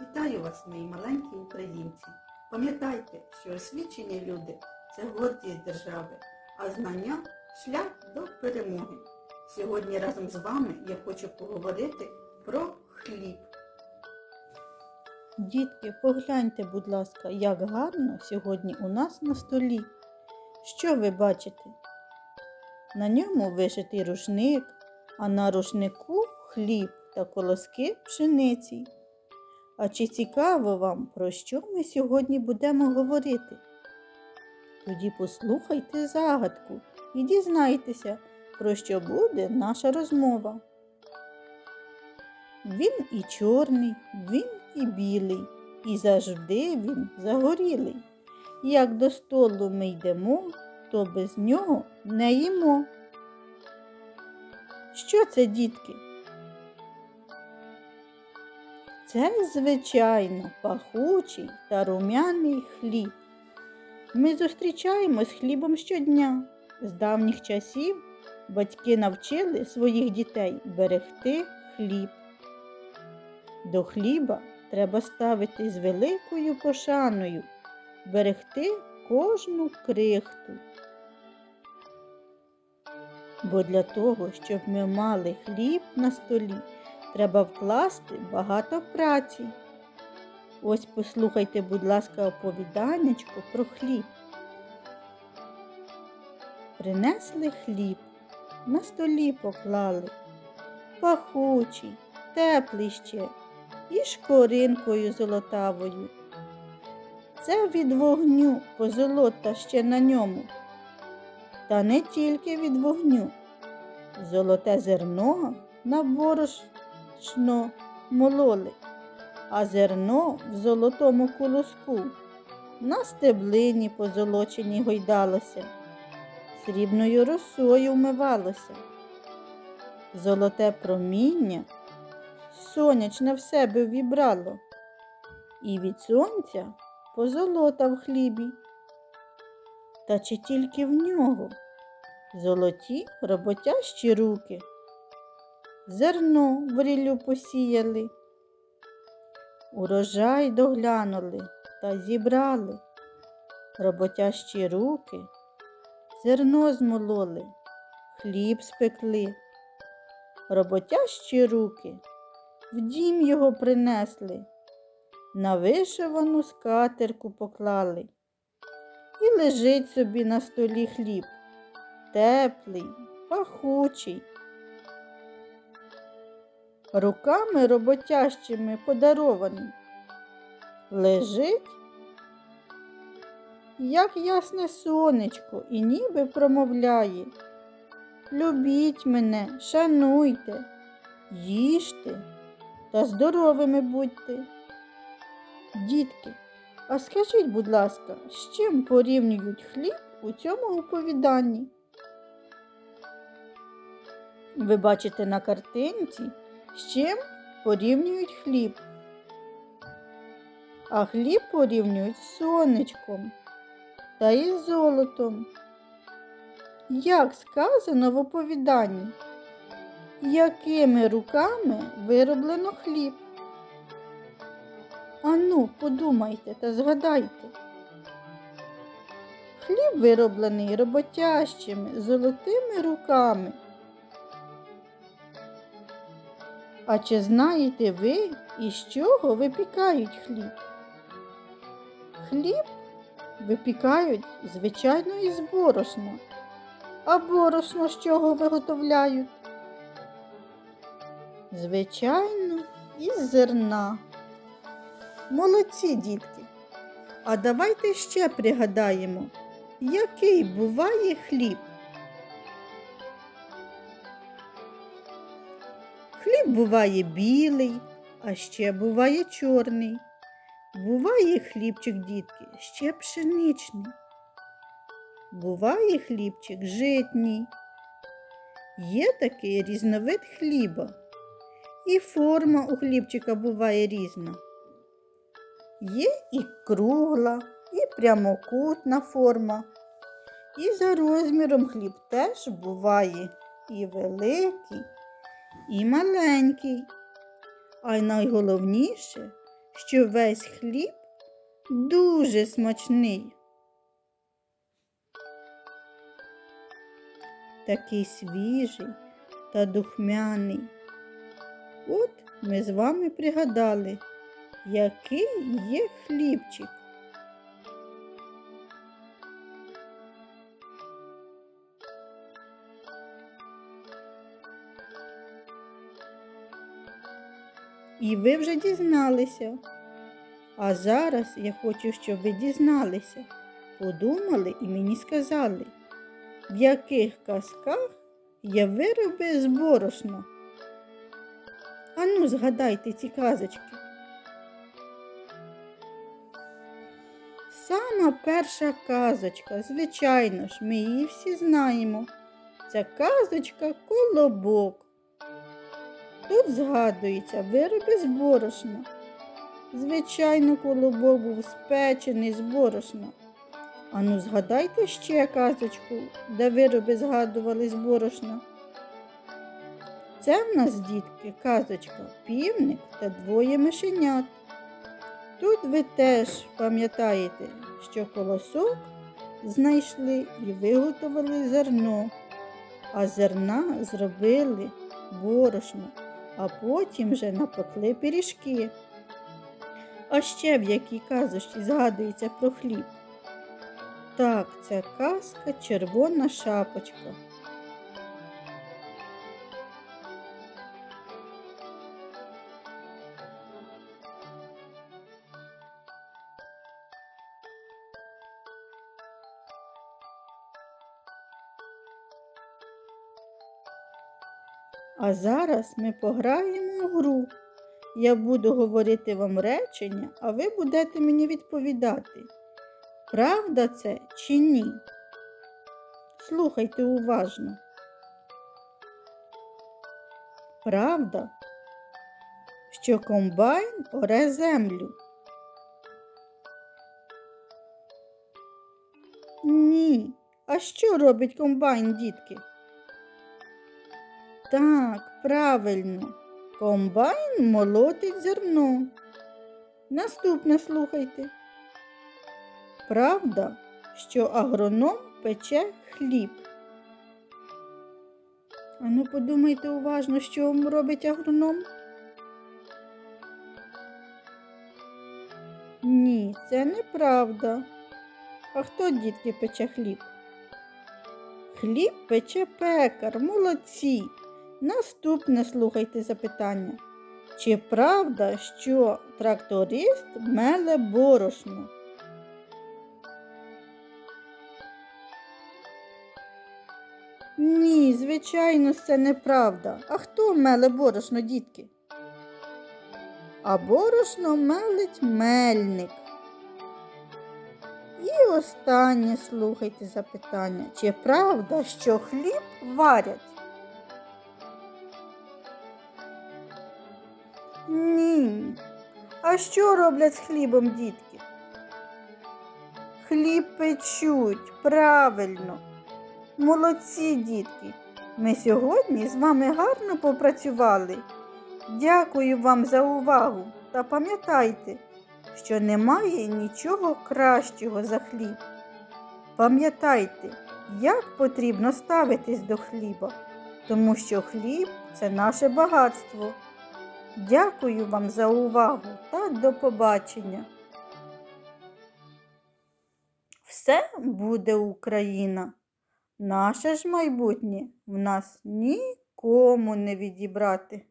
Вітаю вас, мої маленькі українці. Пам'ятайте, що освічені люди це гордість держави, а знання шлях до перемоги. Сьогодні разом з вами я хочу поговорити про хліб. Дітки, погляньте, будь ласка, як гарно сьогодні у нас на столі. Що ви бачите? На ньому вишитий рушник, а на рушнику хліб та колоски пшениці. А чи цікаво вам, про що ми сьогодні будемо говорити? Тоді послухайте загадку і дізнайтеся, про що буде наша розмова. Він і чорний, він і білий, і завжди він загорілий. Як до столу ми йдемо, то без нього не їмо. Що це, дітки? Це, звичайно, пахучий та рум'яний хліб. Ми зустрічаємось хлібом щодня. З давніх часів батьки навчили своїх дітей берегти хліб. До хліба треба ставити з великою пошаною, берегти кожну крихту. Бо для того, щоб ми мали хліб на столі, треба вкласти багато праці. Ось послухайте, будь ласка, оповіданнячко про хліб. Принесли хліб, на столі поклали, пахучий, теплий ще і шкоринкою золотавою. Це від вогню позолота ще на ньому. Та не тільки від вогню. Золоте зерно на борошно мололи, а зерно в золотому колоску на стеблині позолоченій гойдалося, срібною росою вмивалося. Золоте проміння сонячне в себе вібрало, і від сонця позолота в хлібі. Та чи тільки в нього золоті роботящі руки, зерно в ріллю посіяли, урожай доглянули та зібрали, роботящі руки, зерно змололи, хліб спекли, роботящі руки в дім його принесли, на вишивану скатерку поклали. І лежить собі на столі хліб, теплий, пахучий. Руками роботящими подарований. Лежить, як ясне сонечко, і ніби промовляє. Любіть мене, шануйте, їжте та здоровими будьте. Дітки, а скажіть, будь ласка, з чим порівнюють хліб у цьому оповіданні? Ви бачите на картинці, з чим порівнюють хліб. А хліб порівнюють з сонечком та із золотом. Як сказано в оповіданні, якими руками вироблено хліб? Ану, подумайте та згадайте. Хліб вироблений роботящими золотими руками. А чи знаєте ви, із чого випікають хліб? Хліб випікають, звичайно, із борошна. А борошно з чого виготовляють? Звичайно, із зерна. Молодці, дітки. А давайте ще пригадаємо, який буває хліб. Буває білий, а ще буває чорний. Буває хлібчик, дітки, ще пшеничний. Буває хлібчик житній. Є такий різновид хліба. І форма у хлібчика буває різна. Є і кругла, і прямокутна форма. І за розміром хліб теж буває і великий, і маленький. А й найголовніше, що весь хліб дуже смачний. Такий свіжий та духмяний. От ми з вами пригадали, який є хлібчик. І ви вже дізналися. А зараз я хочу, щоб ви дізналися, подумали і мені сказали, в яких казках є вироби з борошна. Ану, згадайте ці казочки. Сама перша казочка, звичайно ж, ми її всі знаємо. Це казочка Колобок. Тут згадується вироби з борошна. Звичайно, колобок був спечений з борошна. Ану, згадайте ще казочку, де вироби згадували з борошна. Це в нас, дітки, казочка, півник та двоє мишенят. Тут ви теж пам'ятаєте, що колосок знайшли і виготовили зерно, а зерна зробили борошно, а потім вже напекли пиріжки. А ще в якій казочці згадується про хліб? Так, це казка червона шапочка. А зараз ми пограємо у гру. Я буду говорити вам речення, а ви будете мені відповідати. Правда це чи ні? Слухайте уважно. Правда, що комбайн оре землю? Ні. А що робить комбайн, дітки? Так, правильно. Комбайн молотить зерно. Наступне слухайте. Правда, що агроном пече хліб. Ану подумайте уважно, що робить агроном. Ні, це неправда. А хто, дітки, пече хліб? Хліб пече пекар, молодці. Наступне слухайте запитання. Чи правда, що тракторист меле борошно? Ні, звичайно, це неправда. А хто меле борошно, дітки? А борошно мелить мельник. І останнє слухайте запитання. Чи правда, що хліб варять? Ні. А що роблять з хлібом дітки? Хліб печуть, правильно. Молодці, дітки. Ми сьогодні з вами гарно попрацювали. Дякую вам за увагу та пам'ятайте, що немає нічого кращого за хліб. Пам'ятайте, як потрібно ставитись до хліба, тому що хліб це наше багатство. Дякую вам за увагу та до побачення. Все буде Україна. Наше ж майбутнє в нас нікому не відібрати.